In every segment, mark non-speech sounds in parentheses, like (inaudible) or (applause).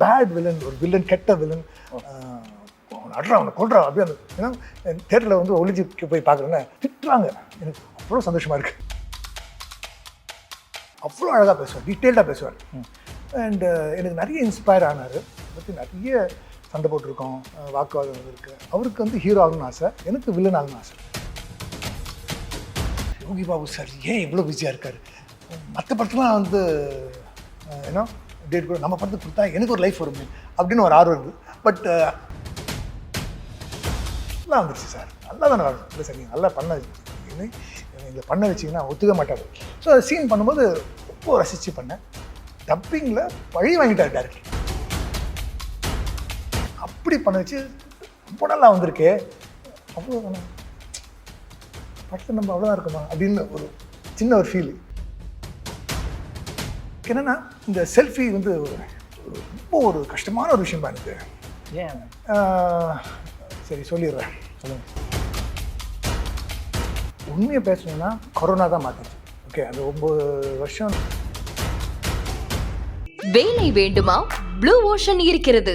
Bad villain ஒரு villain கெட்ட villain அட்ரா அவனை கொள்றா அப்படியே அந்த ஏன்னா தேட்டரில் வந்து ஒளிஞ்சு போய் பார்க்குறேன்னா திட்டுறாங்க. எனக்கு அவ்வளோ சந்தோஷமாக இருக்கு. அவ்வளோ அழகாக பேசுவார் டீட்டெயில்டாக பேசுவார். அண்ட் எனக்கு நிறைய இன்ஸ்பயர் ஆனார். பற்றி நிறைய சண்டை போட்டிருக்கோம் வாக்குவாதம் இருக்கு. அவருக்கு வந்து ஹீரோ ஆகணும்னு ஆசை எனக்கு வில்லன் ஆகணும்னு ஆசை. யோகி பாபு சார் ஏன் இவ்வளோ பிஸியாக இருக்கார்? மற்ற படத்துலாம் வந்து ஏன்னா டேட் கூட நம்ம படத்துக்கு கொடுத்தா எனக்கு ஒரு லைஃப் வரும் அப்படின்னு ஒரு ஆர்வம் இருக்குது பட் uh, நல்லா வந்துருச்சு சார். நல்லா தானே வரும். இல்லை சார் நீங்கள் நல்லா பண்ண இதை பண்ண வச்சிங்கன்னா ஒத்துக்க மாட்டார். ஸோ அதை சீன் பண்ணும்போது ரொம்ப ரசித்து பண்ணேன். டப்பிங்கில் பழி வாங்கிட்டார் டேரக்டர் அப்படி பண்ண வச்சு ரொம்ப நல்லா வந்திருக்கே. அவ்வளோ தானே. படத்தில் நம்ம அவ்வளோதான் இருக்குமா? அப்படின்னு ஒரு சின்ன ஒரு ஃபீல் என்னென்னா இந்த செல்ஃபி வந்து ரொம்ப ஒரு கஷ்டமான ஒரு விஷயமா எனக்கு ஏன்? சரி சொல்லிடுறேன். சொல்லுங்க. உண்மையை பேசணும்னா கொரோனா தான் மாற்றிச்சு ஓகே அந்த ஒம்பது வருஷம் வேலை வேண்டுமா? ப்ளூ ஓஷன் இருக்கிறது.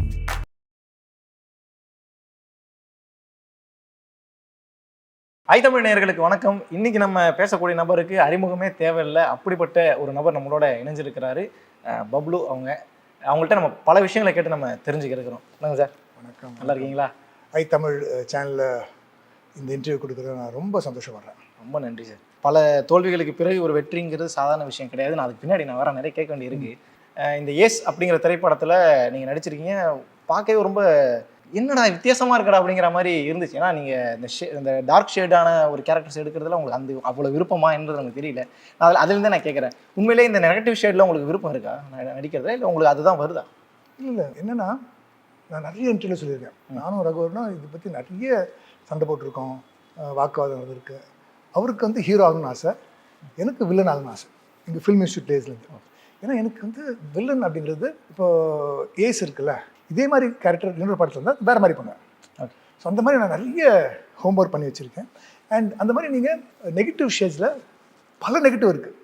ஐ தமிழ் நேயர்களுக்கு வணக்கம். இன்னைக்கு நம்ம பேசக்கூடிய நபருக்கு அறிமுகமே தேவையில்லை. அப்படிப்பட்ட ஒரு நபர் நம்மளோட இணைஞ்சிருக்கிறாரு பப்ளு அவங்க. அவங்கள்ட்ட நம்ம பல விஷயங்களை கேட்டு நம்ம தெரிஞ்சுக்க இருக்கிறோம். என்னங்க சார்? வணக்கம். நல்லா இருக்கீங்களா? ஐ தமிழ் சேனலில் இந்த இன்டர்வியூ கொடுக்குறது நான் ரொம்ப சந்தோஷப்படுறேன். ரொம்ப நன்றி சார். பல தோல்விகளுக்கு பிறகு ஒரு வெற்றிங்கிறது சாதாரண விஷயம் கிடையாது. நான் அதுக்கு பின்னாடி நான் வர நிறைய கேட்க வேண்டியிருக்கு. இந்த ஏஸ் அப்படிங்கிற திரைப்படத்தில் நீங்கள் நடிச்சிருக்கீங்க. பார்க்கவே ரொம்ப என்னடா வித்தியாசமாக இருக்கடா அப்படிங்கிற மாதிரி இருந்துச்சு. ஏன்னா நீங்கள் இந்த ஷே இந்த டார்க் ஷேடான ஒரு கேரக்டர்ஸ் எடுக்கிறதுல உங்களுக்கு அந்த அவ்வளோ விருப்பமா என்றது எனக்கு தெரியல. நான் அதில் அதுலேருந்து நான் கேட்குறேன். உண்மையிலேயே இந்த நெகட்டிவ் ஷேடில் உங்களுக்கு விருப்பம் இருக்கா? ந- நடிக்கிறதுல? இல்லை உங்களுக்கு அதுதான் வருதா? இல்லை இல்லை என்னென்னா நான் நிறைய இன்டர்வியூ சொல்லியிருக்கேன். நானும் ரகுவரனும் இதை பற்றி நிறைய சண்டை போட்டிருக்கோம். வாக்குவாதம் இருக்கு. அவருக்கு வந்து ஹீரோ ஆகணும்னு ஆசை. எனக்கு வில்லன் ஆகணும்னு ஆசை. இங்கே ஃபில்ம் இன்ஸ்டியூட் டேஸ்லேருந்து ஏன்னா எனக்கு வந்து வில்லன் அப்படிங்கிறது இப்போ ஏஸ் இருக்குல்ல? இதே மாதிரி கேரக்டர் இன்னொரு படத்தில் இருந்தால் வேறு மாதிரி பண்ணுவேன். ஸோ அந்த மாதிரி நான் நிறைய ஹோம்ஒர்க் பண்ணி வச்சுருக்கேன். அண்ட் அந்த மாதிரி நீங்கள் நெகட்டிவ் ஷேட்ஸில் பல நெகட்டிவ் இருக்குது.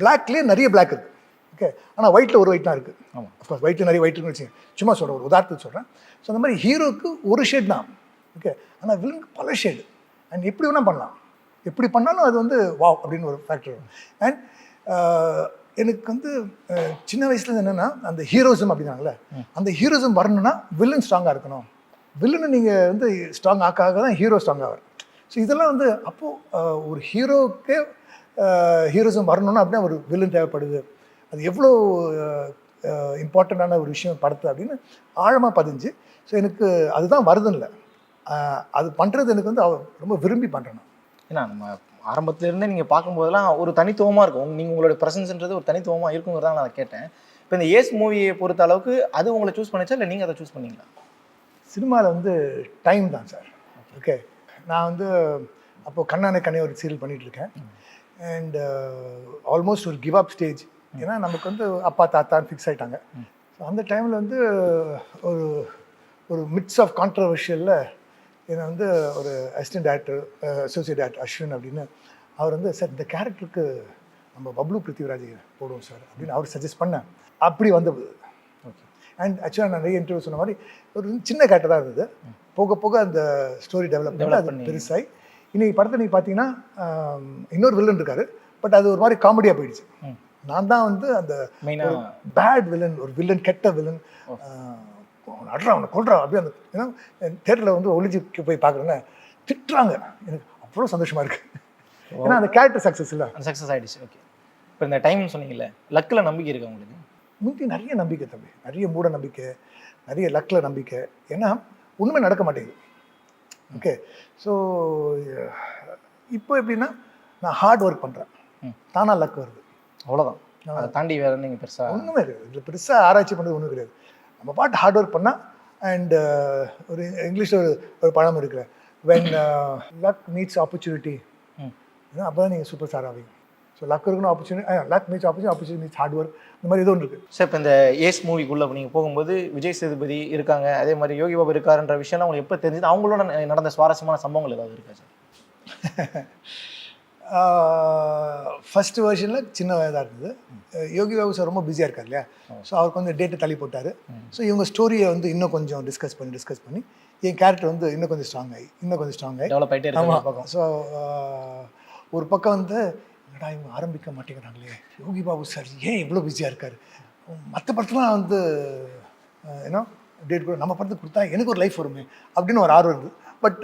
பிளாக்லேயே நிறைய பிளாக் இருக்குது ஓகே ஆனால் ஒயிட்டில் ஒரு ஒயிட் தான் இருக்குது ஆமாம் அஃப்கோர்ஸ் ஒயிட்டில் நிறைய ஒயிட் இருக்குன்னு வச்சுங்க சும்மா சொல்கிறேன் ஒரு உதாரணத்துக்கு சொல்கிறேன் ஸோ அந்த மாதிரி ஹீரோக்கு ஒரு ஷேட் தான். ஓகே ஆனால் வில்லனுக்கு பல ஷேடு அண்ட் எப்படி வேணால் பண்ணலாம். எப்படி பண்ணாலும் அது வந்து வாவ் அப்படின்னு ஒரு ஃபேக்டர் அண்ட் எனக்கு வந்து சின்ன வயசுல என்னென்னா அந்த ஹீரோசம் அப்படின்னாங்களே அந்த ஹீரோசம் வரணும்னா வில்லன் ஸ்ட்ராங்காக இருக்கணும். வில்லனை நீங்கள் வந்து ஸ்ட்ராங் ஆக்க ஆக தான் ஹீரோ ஸ்ட்ராங் ஆகும் ஸோ இதெல்லாம் வந்து அப்போது ஒரு ஹீரோக்கே ஹீரோசம் வரணும்னா அப்படின்னா ஒரு வில்லன் தேவைப்படுது. அது எவ்வளோ இம்பார்ட்டண்ட்டான ஒரு விஷயம் படத்தை அப்படின்னு ஆழமாக பதிஞ்சு ஸோ எனக்கு அதுதான் வருதுன்னு அது பண்ணுறது எனக்கு வந்து அவ- ரொம்ப விரும்பி பண்ணுறேன் ஏன்னா நம்ம ஆரம்பத்துல இருந்தே நீங்கள் பார்க்கும்போதெல்லாம் ஒரு தனித்துவமாக இருக்கும். நீங்கள் உங்களோட ப்ரெசன்ஸ்ன்றது ஒரு தனித்துவமாக இருக்குங்கிறதா நான் கேட்டேன். இப்போ இந்த ஏஸ் மூவியை பொறுத்த அளவுக்கு அது உங்களை சூஸ் பண்ணிச்சா? இல்லை நீங்கள் அதை சூஸ் பண்ணீங்களா? சினிமாவில் வந்து டைம் தான் சார் ஓகே நான் வந்து அப்போது கண்ணானே கண்ணே ஒரு சீரியல் பண்ணிட்டு இருக்கேன் அண்ட் ஆல்மோஸ்ட் ஒரு கிவ் அப் ஸ்டேஜ் ஏன்னா நமக்கு வந்து அப்பா தாத்தான்னு ஃபிக்ஸ் ஆயிட்டாங்க. ஸோ அந்த டைமில் வந்து ஒரு ஒரு மிட்ஸ் ஆஃப் கான்ட்ரவர்ஷியலில் என்னை வந்து ஒரு assistant director associate director Ashwin அப்படின்னு அவர் வந்து சார் இந்த கேரக்டருக்கு நம்ம பப்ளு பிருத்திவிராஜ் போடுவோம் சார் அப்படின்னு அவர் சஜஸ்ட் பண்ணேன். அப்படி வந்த ஓகே அண்ட் ஆக்சுவலாக நான் நிறைய இன்டர்வியூ சொன்ன மாதிரி ஒரு சின்ன கேரக்டர் தான் இருந்தது. போக போக அந்த ஸ்டோரி டெவலப் பண்ணி அது. பெருசாகி இன்னைக்கு படத்தை நீங்கள் பார்த்தீங்கன்னா இன்னொரு வில்லன் இருக்காரு பட் அது ஒரு மாதிரி காமெடியாக போயிடுச்சு. நான் தான் வந்து அந்த பேட் வில்லன் ஒரு வில்லன் கெட்ட வில்லன் அட்ரா அவனை கொள்றா அப்படியே அந்த ஏன்னா தேட்டரில் வந்து ஒளிஞ்சு போய் பார்க்குறேன்னா திட்டுறாங்க. எனக்கு அவ்வளோ சந்தோஷமா இருக்கு. ஏன்னா அந்த கேரக்டர் சக்ஸஸ் இல்லை. சக்ஸஸ் ஆயிடுச்சு. ஓகே இப்போ இந்த டைம் சொன்னீங்கல்ல லக்கில் நம்பிக்கை இருக்கா உங்களுக்கு? முந்தி நிறைய நம்பிக்கை தம்பி. நிறைய மூட நம்பிக்கை நிறைய லக்கில் நம்பிக்கை. ஏன்னா உண்மை நடக்க மாட்டேங்குது. ஓகே ஸோ இப்போ எப்படின்னா நான் ஹார்ட் ஒர்க் பண்ணுறேன். தானாக லக் வருது. அவ்வளோதான் அதை தாண்டி வேற நீங்கள் பெருசாக ஒன்றுமே கிடையாது. இதில் பெருசாக ஆராய்ச்சி பண்ணுறது ஒன்றும் கிடையாது. நம்ம பாட்டு ஹார்ட் ஒர்க் பண்ணால் அண்ட் ஒரு இங்கிலீஷில் ஒரு ஒரு பழம் இருக்குல்ல. வென் லக் மீட்ஸ் ஆப்பர்ச்சுனிட்டி அப்போ தான் நீங்கள் சூப்பர் ஸ்டார் ஆவீங்க. ஸோ லக் இருக்கணும் opportunity luck meets opportunity opportunity meets hard work இந்த மாதிரி ஏதோ ஒன்று இருக்குது சார் இப்போ இந்த ஏஸ் மூவிக்குள்ளே நீங்கள் போகும்போது விஜய் சேதுபதி இருக்காங்க அதே மாதிரி யோகி பாபு இருக்காருன்ற விஷயம்லாம் உங்களுக்கு எப்போ தெரிஞ்சது? அவங்களோட நடந்த சுவாரஸ்யமான சம்பவங்கள் ஏதாவது இருக்கா சார் (laughs) ஃபஸ்ட்டு வெர்ஷனில் சின்ன வயதாக இருந்தது. யோகி பாபு சார் ரொம்ப பிஸியாக இருக்கார் இல்லையா? ஸோ அவருக்கு வந்து டேட்டை தள்ளி போட்டார். ஸோ இவங்க ஸ்டோரியை வந்து இன்னும் கொஞ்சம் டிஸ்கஸ் பண்ணி டிஸ்கஸ் பண்ணி என் கேரக்டர் வந்து இன்னும் கொஞ்சம் ஸ்ட்ராங் ஆகி இன்னும் கொஞ்சம் ஸ்ட்ராங் ஆகி டெவலப் ஆகிட்டே இருக்கு ஆமாம் ஸோ ஒரு பக்கம் வந்து என்னடா இவங்க ஆரம்பிக்க மாட்டேங்கிறாங்களே? யோகி பாபு சார் ஏன் இவ்வளோ பிஸியாக இருக்கார்? மற்ற படத்துலாம் வந்து ஏன்னா டேட் கூட நம்ம படத்துக்கு கொடுத்தா எனக்கு ஒரு லைஃப் வருமே அப்படின்னு ஒரு ஆர்வம் இருந்தது. பட்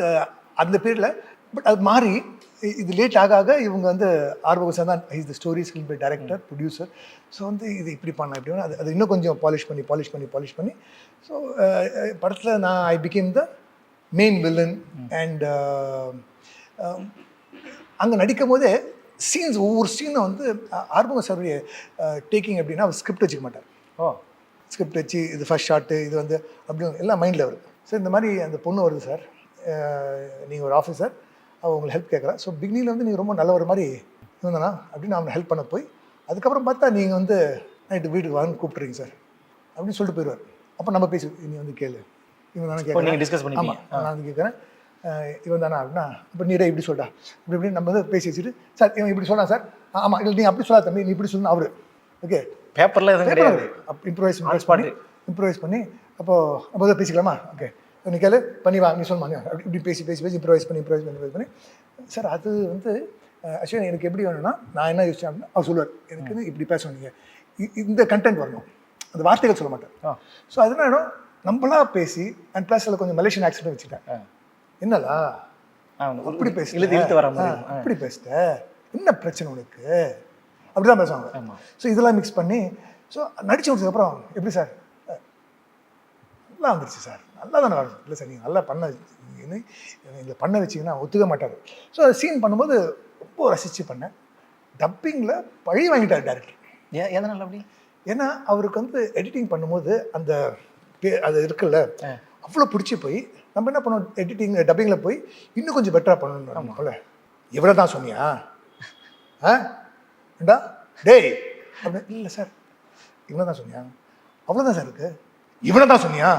அந்த பீரியடில் பட் அது மாறி இது லேட் ஆக ஆக இவங்க வந்து ஆர்வம் சார் தான் is the story skill by director producer so வந்து இது இப்படி பண்ணலாம் இப்படி. அது அது இன்னும் கொஞ்சம் பாலிஷ் பண்ணி பாலிஷ் பண்ணி பாலிஷ் பண்ணி. ஸோ படத்தில் நான் I became the main villain and அங்கே நடிக்கும் போதே சீன்ஸ் ஒவ்வொரு சீனும் வந்து ஆர்வங்க சாருடைய டேக்கிங் அப்படின்னா அவர் ஸ்கிரிப்ட் வச்சுக்க மாட்டார். ஓ. ஸ்கிரிப்ட் வச்சு இது ஃபர்ஸ்ட் ஷாட்டு இது வந்து அப்படி எல்லாம் மைண்டில் வருது சார் இந்த மாதிரி அந்த பொண்ணு வருது சார். நீங்கள் ஒரு ஆஃபீஸர் அவள் உங்களை ஹெல்ப் கேட்குறா. ஸோ பிகினியில் வந்து நீங்கள் ரொம்ப நல்ல ஒரு மாதிரி இருந்தானா அப்படின்னு அவனை ஹெல்ப் பண்ண போய் அதுக்கப்புறம் பார்த்தா நீங்கள் வந்து நைட்டு வீட்டுக்கு வான்னு கூப்பிட்றீங்க சார் அப்படின்னு சொல்லிட்டு போயிடுவார் அப்போ நம்ம பேசி நீ வந்து கேளு. இவன் தானே கேட்குறேன் டிஸ்கஸ் ஆமாம் பண்ணிப்பீங்க நான் வந்து கேட்குறேன். இவன் தானா அப்படின்னா இப்போ நீரே இப்படி சொல்டா இப்படி இப்படி நம்ம வந்து பேசி வச்சுட்டு சார் இவன் இப்படி சொன்னா சார் ஆமாம் இல்லை நீ அப்படி சொல்லாத தம்பி நீ இப்படி சொல்லணும் அவரு. ஓகே பேப்பரில் எதுவும் கிடையாது. Improvise improvise. பண்ணி இம்ப்ரூவைஸ் பண்ணி அப்போ நம்ம பேசிக்கலாமா? ஓகே நீ கேளு பண்ணி வா நீ சொல்லுமா அப்படி இப்படி பேசி பேசி பேசி இம்ப்ரூவைஸ் பண்ணி இம்ப்ரூவைஸ் பண்ணி பண்ணி. சார் அது வந்து ஆக்சுவலி எனக்கு எப்படி வேணும்னா நான் என்ன யோசிச்சேன் அப்படின்னா அவர் சொல்லுவார் எனக்கு இப்படி பேசணும் நீங்கள் இந்த கண்டென்ட் வரணும். அந்த வார்த்தைகள் சொல்ல மாட்டேன். ஸோ அதனால நம்மளா பேசி அண்ட் ப்ளஸ் அதில் கொஞ்சம் மலேசியன் ஆக்சிடென்ட் வச்சுட்டேன். ஆ, அப்படி பேச இழுத்து வர. அப்படி பேசிட்ட என்ன பிரச்சனை உனக்கு? அப்படிதான் பேசுவாங்க. ஆமா. ஸோ இதெல்லாம் மிக்ஸ் பண்ணி ஸோ நடிச்சு முடிச்சதுக்கப்புறம் எப்படி சார்? நல்லா வந்துருச்சு சார். நல்லா தானே வருது இல்லை சார் நீங்கள் நல்லா பண்ண இதில் பண்ண வச்சிங்கன்னா ஒத்துக்க மாட்டார். ஸோ அதை சீன் பண்ணும்போது ரொம்ப ரசித்து பண்ணேன். டப்பிங்கில் பழி வாங்கிட்டார் டேரக்டர் ஏன் எதனால அப்படி? ஏன்னா அவருக்கு வந்து எடிட்டிங் பண்ணும்போது அந்த பே- அது இருக்குல்ல. அவ்வளோ பிடிச்சி போய் நம்ம என்ன பண்ணோம் எடிட்டிங் டப்பிங்கில் போய் இன்னும் கொஞ்சம் பெட்டராக பண்ணணும் போல இவ்வளோ தான் சொன்னியா? ஆ? டேய்! அப்படி இல்லை சார் இவ்வளோ தான் சொன்னியா? அவ்வளோதான் சார் இருக்கு. இவ்வளோ தான் சொன்னியா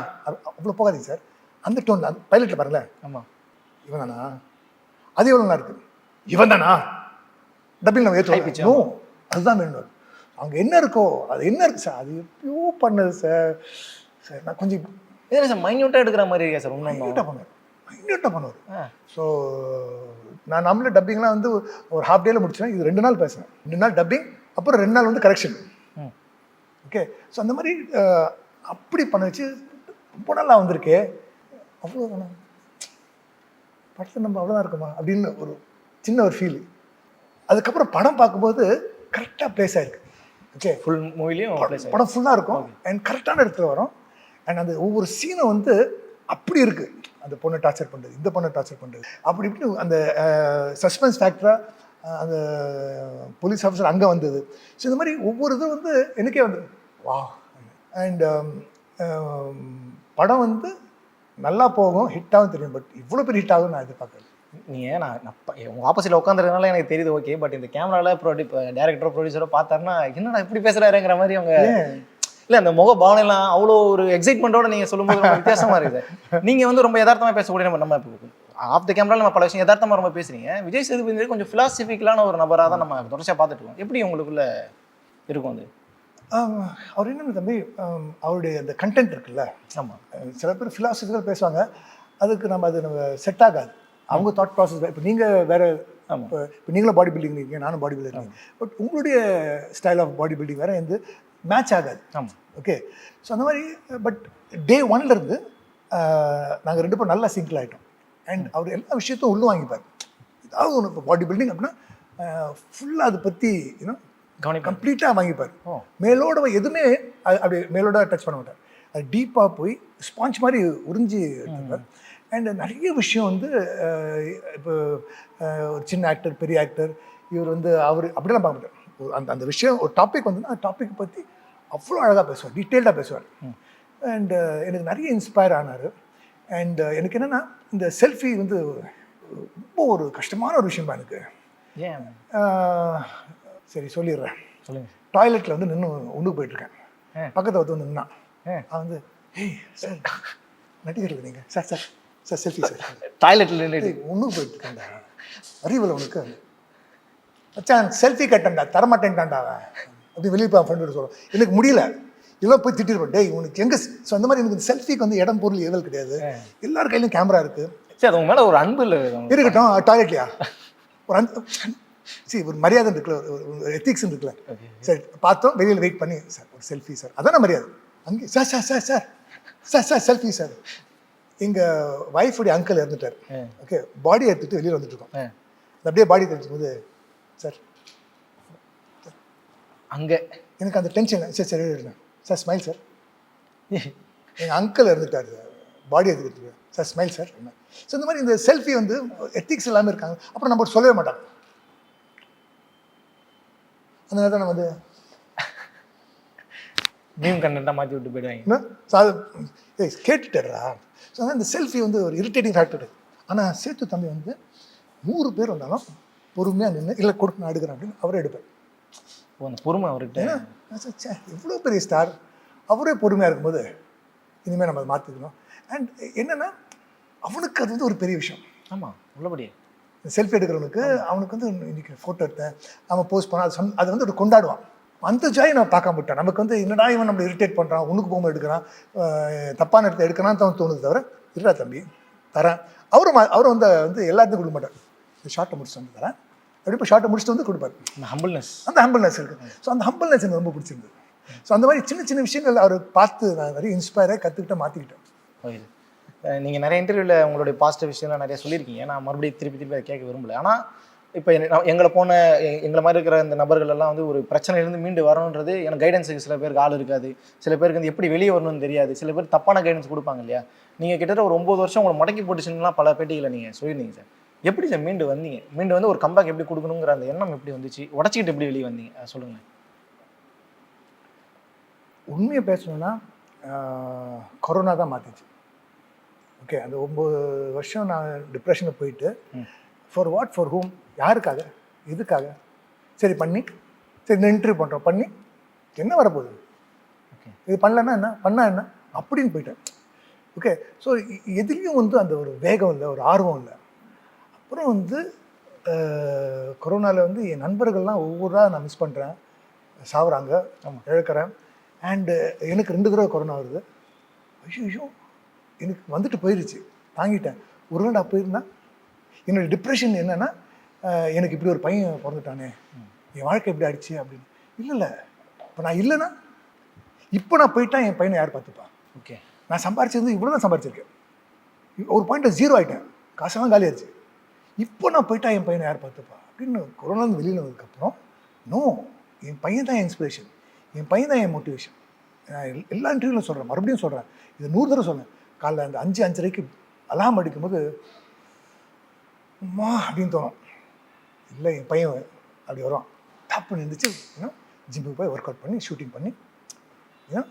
அவ்வளோ போகாதீங்க சார். அந்த டோன் அந்த பைலட்டில் பாருங்களேன் ஆமாம் இவன் தானா அது எவ்வளோ இருக்கு. இவன் தானா டப்பிங் நம்ம ஏற்றுவோம் அதுதான் வேணும் அங்கே என்ன இருக்கோ அது என்ன இருக்கு சார்? அது எப்பயோ பண்ணது சார். சார் நான் கொஞ்சம் ஏன் சார் மைன்யூட்டாக எடுக்கிற மாதிரி இருக்கா சார் மைன்யூட்டாக பண்ணுவார். மைன்யூட்டாக பண்ணுவார். ஸோ நான் நம்மள டப்பிங்லாம் வந்து ஒரு ஹாஃப் டேல முடிச்சேன் இது ரெண்டு நாள் பேசுனேன். ரெண்டு நாள் டப்பிங் அப்புறம் ரெண்டு நாள் வந்து கரெக்ஷன் ஓகே ஸோ அந்த மாதிரி அப்படி பண்ண வச்சு ரொம்ப நல்லா வந்திருக்கே. அவ்வளோ தானே? படத்தில் நம்ம அவ்வளோதான் இருக்குமா? அப்படின்னு ஒரு சின்ன ஒரு ஃபீல் அதுக்கப்புறம் படம் பார்க்கும்போது கரெக்டாக ப்ளேஸ் ஆயிருக்கு. ஓகே ஃபுல் மூவிலையும் படம் ஃபுல்லாக இருக்கும். அண்ட் கரெக்டான இடத்துல வரும். அண்ட் அந்த ஒவ்வொரு சீனும் வந்து அப்படி இருக்கு. அந்த பொண்ணை டார்ச்சர் பண்ணுறது இந்த பொண்ணை டார்ச்சர் பண்ணுறது அப்படி இப்படி அந்த சஸ்பென்ஸ் ஃபேக்டராக அந்த போலீஸ் ஆஃபீஸர் அங்கே வந்தது. ஸோ இந்த மாதிரி ஒவ்வொரு இதுவும் வந்து எனக்கே வந்து வா அண்ட் படம் வந்து நல்லா போகும் ஹிட்டாகவும் தெரியும். பட் இவ்வளோ பெரிய ஹிட் ஆகும் நான் எதிர்பார்க்கல. நீங்கள் நான் நான் ப- உங்க ஆப்போசிட்ல உட்காந்துருக்கனால எனக்கு தெரியுது ஓகே பட் இந்த கேமரால ப்ரொடி டேரக்டரோ ப்ரொடியூசரோ பார்த்தாருன்னா என்னடா இப்படி பேசுறாருங்கிற மாதிரி அவங்க இல்ல அந்த முக பாவனைலாம் அவ்வளோ ஒரு எக்ஸைட்மெண்ட்டோட நீங்க சொல்லும்போது ரொம்ப வித்தியாசமா இருக்குது. நீங்க வந்து ரொம்ப யதார்த்தமா பேசக்கூடிய நம்ம நம்ம ஆஃப் த கேமரா நம்ம பல விஷயம் யதார்த்தமா ரொம்ப பேசுறீங்க. விஜய் சேதுபதி கொஞ்சம் பிலாசபிக்கலான ஒரு நபராக தான் நம்ம தொடர்ச்சியா பார்த்துட்டு இருக்கோம். எப்படி உங்களுக்குள்ள இருக்கும் அது? அவர் என்னென்ன தம்பி அவருடைய அந்த கண்டென்ட் இருக்குல்ல ஆமா. அஹ் சில பேர் ஃபிலாசபிக்கல் பேசுவாங்க. அதுக்கு நம்ம அது நம்ம செட் ஆகாது. அவங்க தாட் ப்ராசஸ் இப்போ நீங்கள் வேற. இப்போ இப்போ நீங்களும் பாடி பில்டிங் இருக்கீங்க நானும் பாடி பில்டர் பட் உங்களுடைய ஸ்டைல் ஆஃப் பாடி பில்டிங் வேற வந்து மேட்ச் ஆகாது. ஆமா. ஓகே ஸோ அந்த மாதிரி பட் டே ஒன்லேருந்து நாங்கள் ரெண்டு பேரும் நல்லா சிங்கிள் ஆகிட்டோம் அண்ட் அவர் எல்லா விஷயத்தையும் உள்ள வாங்கிப்பார். ஏதாவது ஒன்று இப்போ பாடி பில்டிங் அப்படின்னா ஃபுல்லாக அதை பற்றி யூனோ கவனிப்பேன் கம்ப்ளீட்டாக வாங்கிப்பார். மேலோட எதுவுமே அப்படி மேலோட டச் பண்ண மாட்டார் அது டீப்பாக போய் ஸ்பாஞ்ச் மாதிரி உறிஞ்சி எடுத்துப்பார். அண்ட் நிறைய விஷயம் வந்து இப்போ ஒரு சின்ன ஆக்டர் பெரிய ஆக்டர் இவர் வந்து அவர் அப்படிலாம் பார்க்க மாட்டார். ஒரு அந்த அந்த விஷயம் ஒரு டாபிக் வந்து அந்த டாபிக் பற்றி அவ்வளோ அழகாக பேசுவார் டீட்டெயில்டாக பேசுவார். அண்ட் எனக்கு நிறைய இன்ஸ்பயர் ஆனார். அண்ட் எனக்கு என்னென்னா இந்த செல்ஃபி வந்து ரொம்ப ஒரு கஷ்டமான ஒரு விஷயமா எனக்கு. சரி சொல்லிடுறேன். சொல்லுங்க. டாய்லெட்டில் வந்து நின்று ஒன்று போயிட்டுருக்கேன். பக்கத்தில் வந்து வந்து நின்னான். அவன் வந்து ஏய் சார் நடிகர்கள் நீங்கள் sir sir sir selfie sir டாய்லெட்டில் நின்றுட்டு ஒன்று போயிட்டுருக்கேன்டா. அறிவில் உனக்கு. மச்சான் செல்ஃபி கட்டண்டா தரமாட்டேன்டான்டா அப்படி வெளியே போய் ஃப்ரெண்டு சொல்லுவான் எனக்கு முடியல. இதெல்லாம் போய் திட்டிருப்பேன் டேய் உனக்கு எங்கே ஸோ அந்த மாதிரி எனக்கு செல்ஃபிக்கு வந்து இடம் பொருள் எதுவும் கிடையாது. எல்லார் கையிலும் கேமரா இருக்குது சரி அது உங்க மேல ஒரு அன்பு இல்லை. இருக்கட்டும் டாய்லெட்லையா ஒரு அந்த சரி ஒரு மரியாதை இருக்குல்ல ஒரு- எத்திக்ஸ் இருக்குல்ல. சரி பார்த்தோம் வெளியில் வெயிட் பண்ணி சார் ஒரு செல்ஃபி சார். அதான மரியாதை? அங்கே sir sir sir sir. Sir sir selfie sir. எங்கள் ஒய்ஃபுடைய அங்கிள் இறந்துட்டார். ஓகே பாடி எடுத்துட்டு வெளியில் வந்துட்டு இருக்கோம். அப்படியே பாடி தெரிஞ்சும் போது சார். அங்க. எனக்கு அந்த டென்ஷன் சரி சரி சார் ஸ்மைல் சார். (laughs) எங்கள் அங்கிள் இருந்துட்டார் பாடி எடுத்துக்கிட்டு சார் ஸ்மைல் சார். ஸோ இந்த மாதிரி இந்த செல்ஃபி வந்து எத்திக்ஸ் எல்லாமே இருக்காங்க. அப்புறம் நம்ம சொல்லவே மாட்டாங்க அந்த நேரத்தில் நம்ம வந்து மீம் கண்டென்ட்டா மாத்தி விட்டு போயிடுவாங்க. ஸோ அது ஏய் கேட்டுட்டா ஸோ அதான் இந்த செல்ஃபி வந்து ஒரு இரிட்டேட்டிங் ஃபேக்டர் ஆனால் சேத்து தம்பி வந்து நூறு பேர் வந்தாலும் பொறுமையாக நின்று இல்லை கொடுத்து நான் எடுக்கிறேன் அப்படின்னு அவரே எடுப்பார். ஓ அந்த பொறுமை அவர்கிட்ட. இவ்வளோ பெரிய ஸ்டார் அவரே பொறுமையாக இருக்கும்போது இனிமேல் நம்ம அதை மாற்றிக்கணும் அண்ட் என்னென்னா அவனுக்கு அது வந்து ஒரு பெரிய விஷயம். ஆமா உள்ளபடியே. செல்ஃபி எடுக்கிறவனுக்கு அவனுக்கு வந்து இன்னைக்கு ஃபோட்டோ எடுத்தேன். அவன் போஸ்ட் பண்ணான். அது சம்- அது வந்து ஒரு கொண்டாடுவான். அந்த ஜாயை நான் பார்க்காம விட்டேன். நமக்கு வந்து என்னடா இவன் நம்மளை இரிட்டேட் பண்ணுறான் உனக்கு போகும்போது எடுக்கிறான் தப்பான இடத்த எடுக்கிறான் தான் தோணுது தவிர இருடா தம்பி தரேன். அவரும் அவரும் வந்து வந்து எல்லாத்தையும் கொடுக்க மாட்டார். இந்த ஷார்ட்டை முடிச்சுட்டு வந்து தரேன். அப்படி இப்போ ஷார்ட்டை முடிச்சுட்டு வந்து கொடுப்பாரு. அந்த ஹம்பிள்னஸ் அந்த ஹம்பிள்னஸ் இருக்கு. ஸோ அந்த ஹம்பிள்னஸ் எனக்கு ரொம்ப பிடிச்சிருந்தது. ஸோ அந்த மாதிரி சின்ன சின்ன விஷயங்கள் அவர் பார்த்து நான் நிறைய இன்ஸ்பயராக கற்றுக்கிட்ட மாற்றிக்கிட்டேன் நீங்கள் நிறைய இன்டர்வியூவில் உங்களுடைய பாசிட்டிவ் விஷயம்லாம் நிறைய சொல்லியிருக்கீங்க. நான் மறுபடியும் திருப்பி திருப்பி அதை கேட்க விரும்பல. ஆனால் இப்போ எங்களை போன எங்களை மாதிரி இருக்கிற இந்த நபர்கள் எல்லாம் வந்து ஒரு பிரச்சனையிலேருந்து மீண்டு வரணுன்றது எனக்கு கைடன்ஸுக்கு சில பேருக்கு ஆள் இருக்காது. சில பேருக்கு வந்து எப்படி வெளியே வரணும்னு தெரியாது. சில பேர் தப்பான கைடன்ஸ் கொடுப்பாங்க இல்லையா? நீங்கள் கிட்டத்தட்ட ஒரு ஒம்பது வருஷம் உங்களை முடக்கி போட்டுச்சுன்னா பல பேட்டிகளை நீங்கள் சொல்லியிருந்தீங்க சார். எப்படி சார் மீண்டு வந்தீங்க? மீண்டு வந்து ஒரு கம்பேக் எப்படி கொடுக்கணுங்கிற அந்த எண்ணம் எப்படி வந்துச்சு? உடச்சிக்கிட்டு எப்படி வெளியே வந்தீங்க? சொல்லுங்கள் உண்மையை பேசணும்னா கொரோனா தான் மாற்றிச்சு ஓகே அந்த ஒம்பது வருஷம் நான் டிப்ரெஷனில் போயிட்டு. ஃபார் வாட் ஃபார் ஹூம் யாருக்காக? எதுக்காக? சரி பண்ணி. சரி இந்த இன்டர்வியூ பண்ணுறோம் பண்ணி. என்ன வரப்போகுது? இது பண்ணலன்னா என்ன? பண்ணா என்ன? அப்படின்னு போயிட்டேன். ஓகே ஸோ எதுலேயும் வந்து அந்த ஒரு வேகம் இல்லை ஒரு ஆர்வம் இல்லை. அப்புறம் வந்து கொரோனாவில் வந்து என் நண்பர்கள்லாம் ஒவ்வொருவராக நான் மிஸ் பண்ணுறேன் சாவுறாங்க. இழக்கிறேன். அண்டு எனக்கு ரெண்டு தடவை கொரோனா வருது. ஐயோ. எனக்கு வந்துட்டு போயிருச்சு. தாங்கிட்டேன். ஒரு நாள் நான் போயிருந்தா என்னோட டிப்ரெஷன் என்னன்னா எனக்கு இப்படி ஒரு பையன் பிறந்துட்டானே. என் வாழ்க்கை இப்படி ஆயிடுச்சு அப்படின்னு. இல்லை இல்லை. இப்போ நான் இல்லைன்னா இப்போ நான் போயிட்டா என் பையனை யார் பார்த்துப்பா? ஓகே நான் சம்பாரிச்சது இவ்வளோ தான் சம்பாரிச்சிருக்கேன். ஒரு பாயிண்ட்டில் ஜீரோ ஆகிட்டேன் காசெல்லாம் காலியாயிருச்சு இப்போ நான் போயிட்டா என் பையனை யார் பார்த்துப்பா? அப்படின்னு கொரோனாந்து வெளியில் வந்ததுக்கப்புறம் நோ என் பையன் தான் என் இன்ஸ்பிரேஷன் என் பையன் தான் என் மோட்டிவேஷன் எல்லா இன்டர்வியூலும் சொல்கிறேன் மறுபடியும் சொல்கிறேன் இது நூறு தடவை சொல்றேன். காலைல அந்த அஞ்சு அஞ்சரைக்கு அலாம் அடிக்கும்போது அம்மா அப்படின்னு தோணும். இல்லை என் பையன் அப்படி வருவான் டப்புன்னு இருந்துச்சு ஜிம்முக்கு போய் ஒர்க் அவுட் பண்ணி ஷூட்டிங் பண்ணி ஏன்னா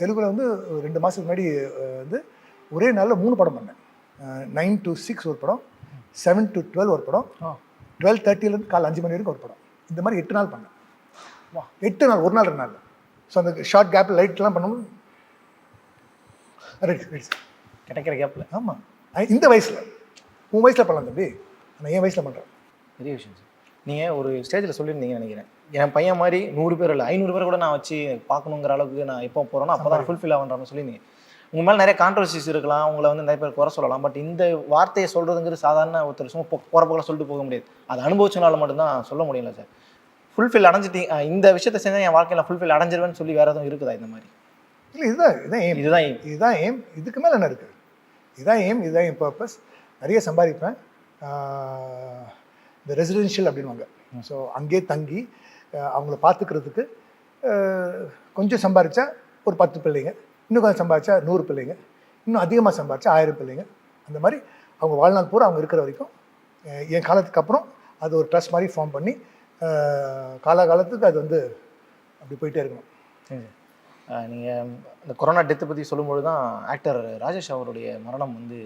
தெலுங்குல வந்து ரெண்டு மாதத்துக்கு முன்னாடி வந்து ஒரே நாளில் மூணு படம் பண்ணேன். நைன் டு சிக்ஸ் ஒரு படம் செவன் டு டுவெல் ஒரு படம் டுவெல் தேர்ட்டிலேருந்து காலை அஞ்சு மணி வரைக்கும் ஒரு படம். இந்த மாதிரி எட்டு நாள் பண்ணேன். வா. எட்டு நாள் ஒரு நாள் ரெண்டு நாள் ஸோ அந்த ஷார்ட் கேப்பில் லைட்லாம் பண்ணும்போது ரைட் ரைட் கிடைக்கிற கேப்பில் ஆமாம் இந்த வயசில். உன் வயசில் பண்ணலாம் தம்பி. நான் என் வயசில் பண்ணுறேன் பெரிய விஷயம் சார் நீங்கள் ஒரு ஸ்டேஜில் சொல்லியிருந்தீங்கன்னு நினைக்கிறேன். என் பையன் மாதிரி நூறு பேர் இல்லை ஐநூறு பேர் கூட நான் வச்சு பார்க்கணுங்கிற அளவுக்கு நான் எப்போ போகிறேனோ அப்போ தான் ஃபுல்ஃபில் ஆகுன்றன்னு சொல்லியிருந்தீங்க. உங்கள் மேலே நிறைய கான்ட்ரவர்சிஸ் இருக்கலாம் உங்களை வந்து நிறைய பேர் குறை சொல்லலாம். பட் இந்த வார்த்தையை சொல்கிறதுங்கிறது சாதாரண ஒருத்தர் சும்மா போ போகிற போக்கில் சொல்லிட்டு போக முடியாது. அது அனுபவிச்சனால மட்டும்தான் சொல்ல முடியல சார் ஃபுல்ஃபில் அடைஞ்சிட்டீங்க இந்த விஷயத்தை செஞ்சால் என் வாழ்க்கையில் ஃபுல்ஃபில் அடைஞ்சிருவேன்னு சொல்லி வேறு எதுவும் இருக்குதா இந்த மாதிரி? இல்லை இதுதான் இதுதான் ஏம் இதுதான் இதுதான் ஏம் இதுக்கு மேலே என்ன இருக்குது இதுதான் ஏம் இதுதான் என் பர்பஸ் நிறைய சம்பாதிப்பேன். இந்த ரெசிடென்ஷியல் அப்படின்வாங்க ஸோ அங்கேயே தங்கி அவங்கள பார்த்துக்கிறதுக்கு கொஞ்சம் சம்பாரிச்சா ஒரு பத்து பிள்ளைங்க இன்னும் கொஞ்சம் சம்பாதிச்சா நூறு பிள்ளைங்க இன்னும் அதிகமாக சம்பாதிச்சா ஆயிரம் பிள்ளைங்க. அந்த மாதிரி அவங்க வாழ்நாள் பூரா அவங்க இருக்கிற வரைக்கும் என் காலத்துக்கு அப்புறம் அது ஒரு ட்ரஸ்ட் மாதிரி ஃபார்ம் பண்ணி காலாகாலத்துக்கு அது வந்து அப்படி போயிட்டே இருக்கணும். நீங்கள் இந்த கொரோனா டெத்தை பற்றி சொல்லும்போது தான் ஆக்டர் ராஜேஷ் அவருடைய மரணம் வந்து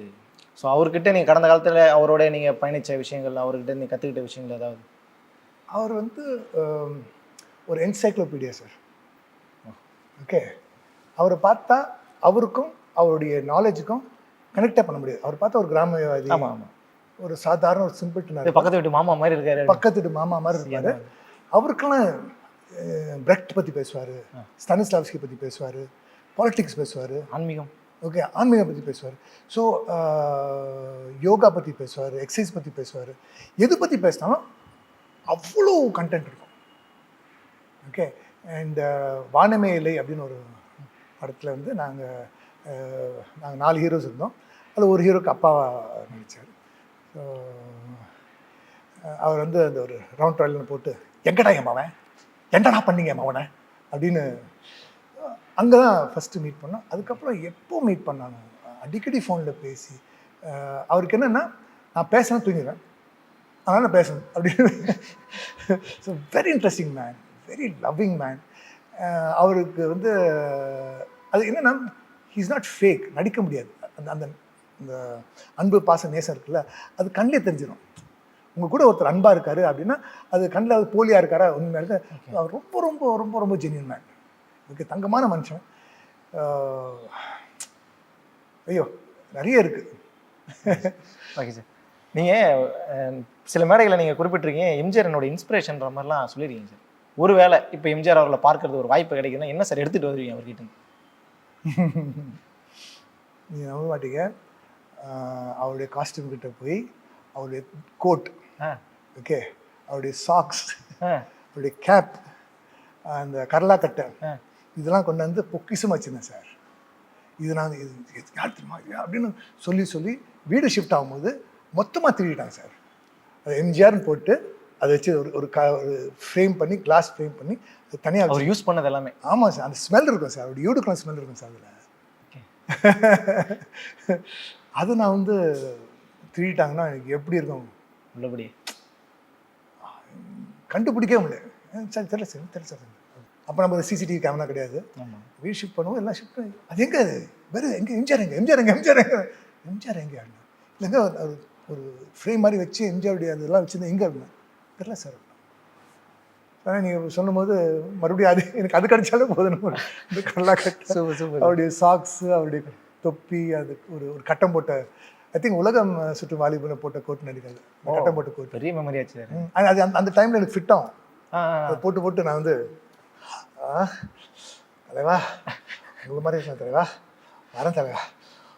ஸோ அவர்கிட்ட நீங்கள் கடந்த காலத்தில் அவரோட நீங்கள் பயணித்த விஷயங்கள் அவர்கிட்ட நீங்கள் கற்றுக்கிட்ட விஷயங்கள் ஏதாவது? அவர் வந்து ஒரு என்சைக்ளோபீடியா சார் ஓகே அவரை பார்த்தா அவருக்கும் அவருடைய நாலேஜுக்கும் கனெக்டே பண்ண முடியாது. அவர் பார்த்தா ஒரு கிராமவாதி ஆமா ஆமா. ஒரு சாதாரண ஒரு சிம்பிள் பக்கத்து வீட்டு மாமா மாதிரி இருக்காரு. பக்கத்து வீட்டு மாமா மாதிரி இருப்பாரு. அவருக்கெல்லாம் பிரெக்ட் பற்றி பேசுவார் ஸ்டானிஸ்லாவ்ஸ்கி பற்றி பேசுவார் பாலிடிக்ஸ் பேசுவார். ஆன்மீகம். ஓகே ஆன்மீகம் பற்றி பேசுவார். ஸோ யோகா பற்றி பேசுவார் எக்ஸசைஸ் பற்றி பேசுவார். எது பற்றி பேசினாலும் அவ்வளோ கண்டென்ட் இருக்கும். ஓகே அண்ட் வானமே இல்லை அப்படின்னு ஒரு படத்தில் வந்து நாங்கள் நாங்கள் நாலு ஹீரோஸ் இருந்தோம். அதில் ஒரு ஹீரோக்கு அப்பாவா நடித்தார் ஸோ அவர் வந்து அந்த ஒரு ரவுண்ட் ட்ராயல்னு போட்டு எங்கடா என் மவன் என்னடா பண்ணீங்க என் மவனை அப்படின்னு அங்கே தான் ஃபஸ்ட்டு மீட் பண்ணோம். அதுக்கப்புறம் எப்போ மீட் பண்ணாங்க? அடிக்கடி ஃபோனில் பேசி அவருக்கு என்னென்னா நான் பேசினா தூங்கிடுவேன். அதனால் நான் பேசணும் அப்படின்னு. So very interesting man very loving man அவருக்கு வந்து அது என்னென்னா ஹீஸ் நாட் ஃபேக் நடிக்க முடியாது. அந்த அந்த அந்த அன்பு பாச நேசம் இருக்குல்ல அது கண்ணிலே தெரிஞ்சிடும் உங்கள் கூட ஒருத்தர் அன்பாக இருக்காரு அப்படின்னா அது கண்ணில் அது போலியாக இருக்காரா? உண்மையாக அவர் ரொம்ப ரொம்ப ரொம்ப ரொம்ப ஜென்யூன் மேன் இதுக்கு தங்கமான மனுஷன். ஐயோ நிறைய இருக்குது ஓகே சார் நீங்கள் சில மேடைகளை நீங்கள் குறிப்பிட்டிருக்கீங்க. எம்ஜிஆர் என்னோட இன்ஸ்பிரேஷன்ற மாதிரிலாம் சொல்லியிருக்கீங்க சார் ஒருவேளை இப்போ எம்ஜிஆர் அவர்களை பார்க்கறது ஒரு வாய்ப்பு கிடைக்குதுன்னா என்ன சார் எடுத்துகிட்டு வருவீங்க அவர்கிட்ட? நீங்கள் நம்ப மாட்டீங்க. அவருடைய காஸ்டியூம் கிட்ட போய் அவருடைய கோட் ஓகே. அவருடைய சாக்ஸ் அவருடைய கேப் அந்த கரலாக்கட்டை. இதெல்லாம் கொண்டு வந்து பொக்கிஷம் வச்சிருந்தேன் சார். இது நான் இது யார் தெரியுமா? அப்படின்னு சொல்லி சொல்லி வீடு ஷிஃப்ட் ஆகும்போது மொத்தமாக திருடிட்டாங்க சார். அது எம்ஜிஆர்னு போட்டு அதை வச்சு ஒரு ஒரு க ஒரு ஃப்ரேம் பண்ணி கிளாஸ் ஃப்ரேம் பண்ணி அது தனியாக அவர் யூஸ் பண்ணது எல்லாமே. ஆமாம் சார். அந்த ஸ்மெல் இருக்கும் சார். அவருடைய யூடுக்கலாம் ஸ்மெல் இருக்கும் சார் அதில். (laughs) அது நான் வந்து திருடிட்டாங்கன்னா எனக்கு எப்படி இருக்கும்? உள்ளபடி. கண்டுபிடிக்கவே முடியாது அஹ் சரி தெரியல சார் தெரியல சார் அப்போ நம்ம சிசிடிவி கேமரா கிடையாது. வீடு ஷிஃப்ட் பண்ணுவோம் எல்லாம் ஷிஃப்ட் பண்ணி. அது எங்கே? அது வேறு எங்கே? எம்ஜிஆர் எங்கே? எம்ஜிஆர் எங்கே? எம்ஜிஆர் எங்கே? எம்ஜிஆர் எங்கே? அப்படின்னா இல்லைங்க அது ஒரு ஃப்ரேம் மாதிரி வச்சு எம்ஜிஆருடைய அதெல்லாம் வச்சுருந்தேன். எங்கே அப்படின்னா? தெரியல சார். ஆனால் நீங்கள் சொல்லும்போது மறுபடியும் அது எனக்கு அது கிடைச்சாலே போதும். இந்த கல்லா கட்டை சூப்பர் சூப்பர். அவருடைய சாக்ஸ் அவருடைய தொப்பி அது ஒரு ஒரு கட்டம் போட்ட ஐ திங்க் உலகம் சுற்று வாலிபுல போட்ட கோட் அந்த கட்டம் போட்ட கோட் பெரிய மெமரி ஆச்சு அது அந்த அந்த டைமில் எனக்கு ஃபிட் ஆகும். அதை போட்டு போட்டு நான் வந்து தலைவா உங்களை மாதிரி இருக்கேன் தலைவா. வரேன் தலைவா.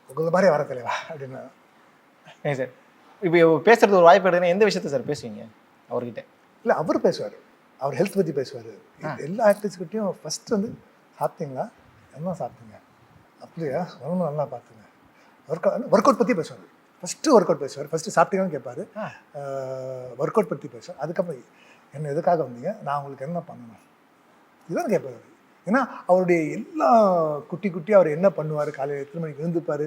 உங்களை மாதிரி வரேன் தலைவா அப்படின்னு. சார் இப்போ பேசுறது ஒரு வாய்ப்பு எடுத்துன்னா எந்த விஷயத்த சார் பேசுவீங்க? அவர்கிட்ட. இல்லை அவர் பேசுவார். அவர் ஹெல்த் பற்றி பேசுவார். எல்லா ஆக்டர்ஸ்கிட்டையும் ஃபஸ்ட்டு வந்து சாப்பிட்டீங்களா? என்ன சாப்பிட்டீங்க? அப்படியா? உடம்பு நல்லா பார்த்துங்க. ஒர்க் ஒர்க் அவுட் பற்றி பேசுவார். ஃபஸ்ட்டு ஒர்க் அவுட் பேசுவார். ஃபஸ்ட்டு சாப்பிட்டீங்கன்னு கேட்பாரு. ஒர்க் அவுட் பற்றி பேசுவார் அதுக்கப்புறம் என்ன எதுக்காக வந்தீங்க? நான் உங்களுக்கு என்ன பண்ணணும்? இதுதான் கேட்பாரு. ஏன்னா அவருடைய எல்லா குட்டி குட்டி அவர் என்ன பண்ணுவார்? காலையில் எத்தனை மணிக்கு எழுந்துப்பார்?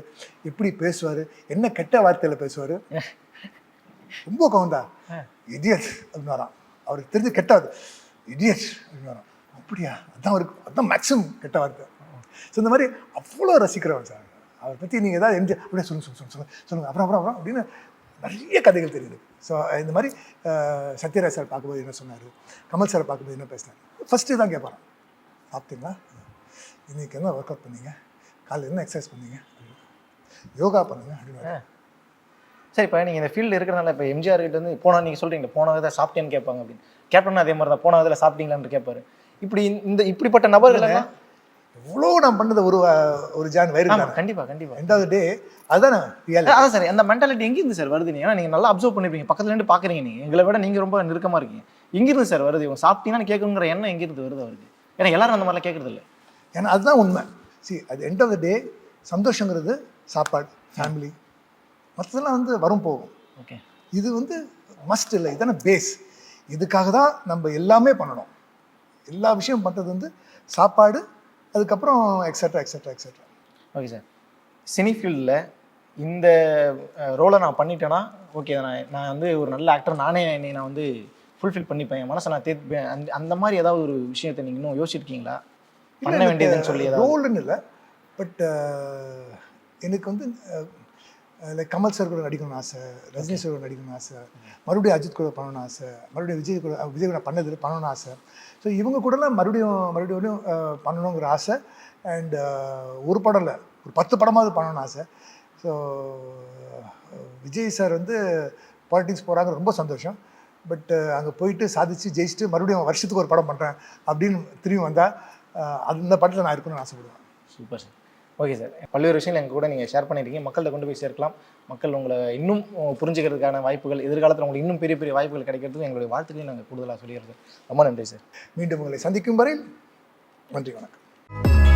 எப்படி பேசுவார்? என்ன கெட்ட வார்த்தையில் பேசுவார்? ரொம்ப கவுண்டா இடியட் அப்படின்னு வரான் அவருக்கு தெரிஞ்சு கெட்டாது. இடியட் அப்படின்னு வரான் அப்படியா? அதான் அவருக்கு அதான் மேக்ஸிமம் கெட்ட வார்த்தை. ஸோ இந்த மாதிரி அவ்வளோ ரசிக்கிறவன் சார். அவரை பற்றி நீங்கள் ஏதாவது எம்ஜி அப்படியே சொல்லுங்க சொல்லுங்க சொல்லுங்க சொல்லுங்க அப்புறம் அப்புறம் அப்புறம் அப்படின்னு நிறைய கதைகள் தெரியுது. ஸோ இந்த மாதிரி சத்யராஜ் சார் பார்க்கும்போது என்ன சொன்னார்? கமல் சார் பார்க்கும்போது என்ன பேசினார்? ஃபஸ்ட்டு தான் கேட்பாரான் சாப்பிட்டீங்களா? இன்னைக்கு என்ன ஒர்க் அவுட் பண்ணீங்க? காலையில் என்ன எக்ஸசைஸ் பண்ணீங்க. யோகா பண்ணுங்க அப்படின்னு சரி இப்போ நீங்கள் இந்த ஃபீல்டு இருக்கிறனால இப்போ எம்ஜிஆர் கிட்ட வந்து போனா நீங்கள் சொல்கிறீங்களா போன விதத்தை சாப்பிட்டேன்னு கேட்பாங்க அப்படின்னு. கேப்டன் அதே மாதிரி தான் போன விதத்தில் சாப்பிட்டீங்களான்னு கேட்பாரு. இப்படி இந்த இப்படிப்பட்ட நபர்கள் எவ்வளோ நான் பண்ணது ஒரு ஒரு ஜான் வயிறு ஆமா கண்டிப்பா கண்டிப்பா. ரெண்டாவது டே அதுதானே அதான் சார் அந்த மென்டாலிட்டி எங்கிருந்து சார் வருது ஏன்னா நீங்க நல்லா அப்சர்வ் பண்ணிருப்பீங்க. பக்கத்துல இருந்து பாக்குறீங்க நீங்க. எங்களை விட நீங்க ரொம்ப நெருக்கமா இருக்கீங்க. எங்கிருந்து சார் வருது? இவங்க சாப்பிட்டீங்கன்னு கேட்கணுங்கிற எண்ணம் எங்கிருந்து வருது அவருக்கு? ஏன்னா எல்லாரும் அந்த மாதிரிலாம் கேட்கறது இல்லை. ஏன்னா அதுதான் உண்மை. சி அது எண்ட் ஆஃப் த டே சந்தோஷங்கிறது சாப்பாடு ஃபேமிலி மற்றதெல்லாம் வந்து வரும் போகும். ஓகே இது வந்து மஸ்ட் இல்லை. இதான பேஸ் இதுக்காக தான் நம்ம எல்லாமே பண்ணணும். எல்லா விஷயம் பண்ணுறது வந்து சாப்பாடு அதுக்கப்புறம் extra extra extra okay sir cine ஃபீல்டில் இந்த ரோலை நான் பண்ணிட்டேன்னா ஓகே நான் நான் வந்து ஒரு நல்ல ஆக்டர் நானே என்னை நான் வந்து ஃபுல்ஃபில் பண்ணிப்பேன். என் மனசை நான் தேர்ப்பேன் அந்த அந்த மாதிரி ஏதாவது ஒரு விஷயத்தை நீங்கள் இன்னும் யோசிச்சிருக்கீங்களா? பண்ண வேண்டியதுன்னு சொல்லி ரோல்னு இல்லை. பட் எனக்கு வந்து லைக் கமல் சார் கூட நடிக்கணும்னு ஆசை ரஜினி சார் கூட நடிக்கணும்னு ஆசை மறுபடியும் அஜித் கூட பண்ணணும்னு ஆசை மறுபடியும் விஜய் கூட விஜய் கூட பண்ணது பண்ணணும்னு ஆசை. ஸோ இவங்க கூடலாம் மறுபடியும் மறுபடியும் பண்ணணுங்கிற ஆசை. அண்டு ஒரு படம் இல்லை. ஒரு பத்து படமாவது பண்ணணும்னு ஆசை. ஸோ விஜய் சார் வந்து பாலிட்டிக்ஸ் போகிறாங்க ரொம்ப சந்தோஷம். பட் அங்கே போயிட்டு சாதிச்சு ஜெயிச்சுட்டு மறுபடியும் வருஷத்துக்கு ஒரு படம் பண்ணுறேன் அப்படின்னு திரும்பி வந்தால் அந்த படத்தில் நான் இருக்கணும்னு ஆசைப்படுவேன். Super sir. Okay sir. பல்வேறு விஷயங்கள் எங்கள் கூட நீங்கள் ஷேர் பண்ணியிருக்கீங்க மக்கள்கிட்ட கொண்டு போய் சேர்க்கலாம். மக்கள் உங்களை இன்னும் புரிஞ்சுக்கிறதுக்கான வாய்ப்புகள் எதிர்காலத்தில் உங்களுக்கு இன்னும் பெரிய பெரிய வாய்ப்புகள் கிடைக்கிறதுக்கு எங்களுடைய வாழ்த்துக்களையும் நாங்கள் கூடுதலாக சொல்லிடுறோம் ரொம்ப நன்றி சார். மீண்டும் உங்களை சந்திக்கும் வரை நன்றி வணக்கம்.